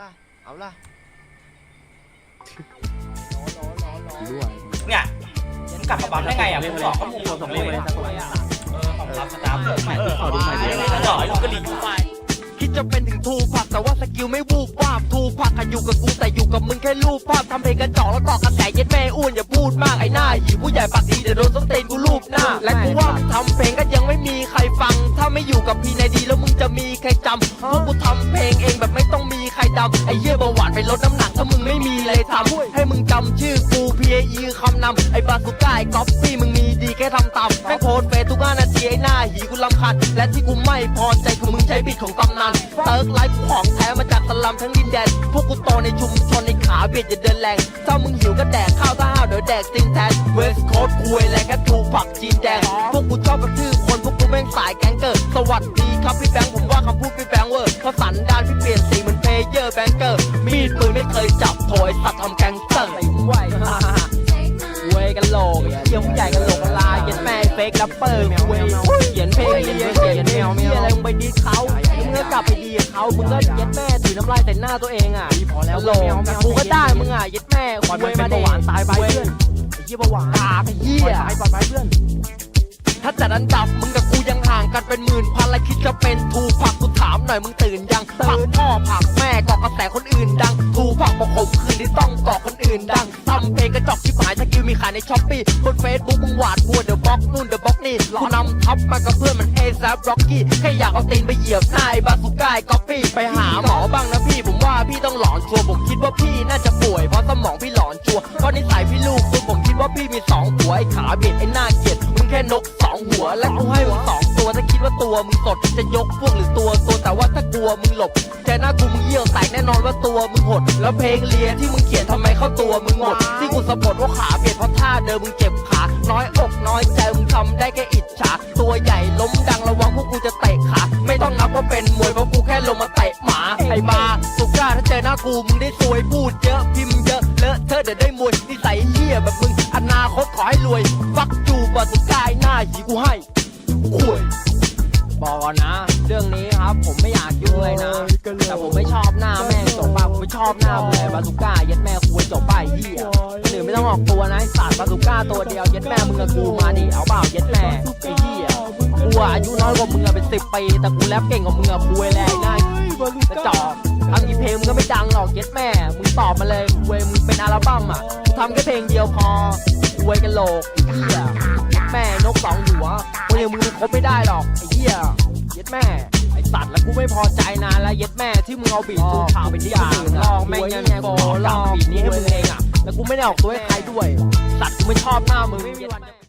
ล่ะ เอาล่ะด้วยเนี่ยมึงกลับมาบัมได้ไงอะมึงบอกก็มุงส่งเลขมาเลยสักตัวเออของรับสตาร์ทใหม่เออขอดูใหม่ดิหล่อลูกกระดิ่งคิดจะเป็นถึงทูผักแต่ว่าสกิลไม่วูบวาบทูผักกันอยู่กับกูแต่อยู่กับมึงแค่รูปภาพทำเพลงกระจอกแล้วต่อกระแสเย็ดแม่อ้วนอย่าพูดมากไอ้หน้าหีผู้ใหญ่ปากดีเดี๋ยวโดนส้นตีนกูรูปหน้า และกูว่ามึงทำเพลงก็ยังไม่มีใครฟัง ถ้าไม่อยู่กับพี่ในดีแล้วมึงจะมีใครจำพวกกูทำเพลงเองแบบไม่ต้องมีใคร ดำไอ้เหี้ยเบาหวานไปลดน้ำหนักถ้ามึงไม่มีเลยทำให้มึงจำชื่อกู P A E คำนำไอ้บาสุก้าไอ้ก๊อปปี้มึงมีดีแค่ทำตามแม่งโพสเฟซทุกห้านาทีไอ้หน้าหีกูลำคาญและที่กูไม่พอใจคือมึงใช้บิดของตำนานเติร์กไลฟ์ของแท้มาจากสลัมทั้งดินแดนพวกกูโตในชุมชนในขาเบียดอย่าเดินแรงถ้ามึงหิวก็แดกข้าวถ้าห้าวเดี๋ยวแดกซิงแทนเวสโคดคุยแรงแค่ถูกผักจีนแดงพวกกูชอบกระทืบคนพวกกูแม่งสายแก๊งเกอร์สวัสดีครับพี่แบงค์ผมว่าคำพูดพี่แบงค์เวอร์เพราะสันดานพี่เปลี่ยนสีเหมือน เพลเยอร์แบงเกอร์ มีดปืนไม่เคยจับโถยสัตว์ทำแก๊งเตอร์ไหวเวยกันโหลกเยี่ยมใหญ่กันโหลกกันลาเย็นแม่เฟกดับเปอร์เวยเขียนเพลงเขียนเพลงเขียนเพลงเหียอะไรมึงไปดีเขามึงก็กลับไปดีกับเขามึงก็เย็ดแม่ถือน้ำลายใส่หน้าตัวเองอะพอแล้วโหลกกูก็ได้มึงอะเย็ดแม่ควยมาเด็กตายไปเพื่อนไอ้เหี้ยเบาหวานตาไอ้เหี้ยปลอดภัยเพื่อนถ้าจัดอันดับมึงกับกูยังห่างกันเป็นหมื่นพันและคิดจะเป็นทูผักกูถาม หน่อยมึงตื่นยังผักพ่อผักแม่กอกระแสคนอื่นดังทูผักบอกผมคืนที่ต้องกอกคนอื่นดังทำเพลงกระจอกที่หายสกิลมีขายในช้อปปี้บนเฟซบุ๊กมึงหวาดบัวเดอะบล็อกนู่นเดอะบล็อกนี่กูนำทับมากับเพื่อนมันเอซบล็อกกี้แค่อยากเอาตีนไปเหยียบหน้าไอ้บาสุก้าไอ้ก๊อปปี้ไปหาหมอบ้างนะพี่ผมว่าพี่ต้องหลอนชัวร์ผมคิดว่าพี่น่าจะป่วยเพราะสมองพี่หลอนชัวร์เพราะนิสัยพี่ลูกคุณผมคิดว่าพี่มีสองหัวไอ้ขาเบียดไอ้หน้าเกียดมึงแค่นกสองหัวและกูให้ม ถ้าคิดว่าตัวมึงสดจะยกพวกหรือตัวตัวแต่ว่าถ้ากลัวมึงหลบเจอหน้ากูมึงเยี่ยวแตกแน่นอนว่าตัวมึงหด แล้วเพลงเลียที่มึงเขียนทำไมเข้าตัวมึงหมด ที่กูสะบัดว่าขาเบียดเพราะท่าเดิมมึงเจ็บขา น้อยอกน้อยใจมึงทำได้แค่อิจฉาตัวใหญ่ล้มดังระวังพวกกูจะเตะขาไม่ต้องนับว่าเป็นมวยเพราะกูแค่ลงมาเตะหมาไอ้บาสุก้าถ้าเจอหน้ากูมึงได้ซวยพูดเยอะพิมพ์เยอะเลอะเธอะเดี๋ยวได้มวยนิสัยเหี้ยแบบมึงอนาคตขอให้รวยฟักจูบาสุก้าไอ้หน้าหีกูให้ คุยบอกก่อนนะ เรื่องนี้ครับผมไม่อยากยุ่งเลยนะ แต่ผมไม่ชอบหน้าแม่งจบป่ะผมไม่ชอบหน้ามึงเลยบาสุก้าเย็ดแม่คุยจบป่ะไอ้เหี้ยคนอื่นไม่ต้องออกตัวนะไอ้สัตว์บาสุก้าตัวเดียวเย็ดแม่มึงกับกูมาดิเอาเปล่าเย็ดแม่ไอ้เหี้ยกูอะอายุน้อยกว่ามึงอะเป็นสิบปีแต่กูแรปเก่งกว่ามึงอะคุยแรงได้กระจอกทำกี่เพลงมึงก็ไม่ดังหรอกเย็ดแม่มึงตอบมาเลยคุยมึงเป็นอัลบั้มอะกูทำแค่เพลงเดียวพอคุยกันโหลกไอ้เหี้ย แม่นกสองหัวคนอย่างมึงมันคบไม่ได้หรอกไอ้เหี้ยเย็ดแม่ไอสัตว์แล้วกูไม่พอใจนานแล้วเย็ดแม่ที่มึงเอาบีททูข่าวไปที่อื่นลองแม่งยังโกลองบีทนี้ให้มึงเองอะแล้วกูไม่ได้ออกตัวให้ใครด้วย สัตว์กูไม่ชอบหน้ามึงไม่มีวันจะ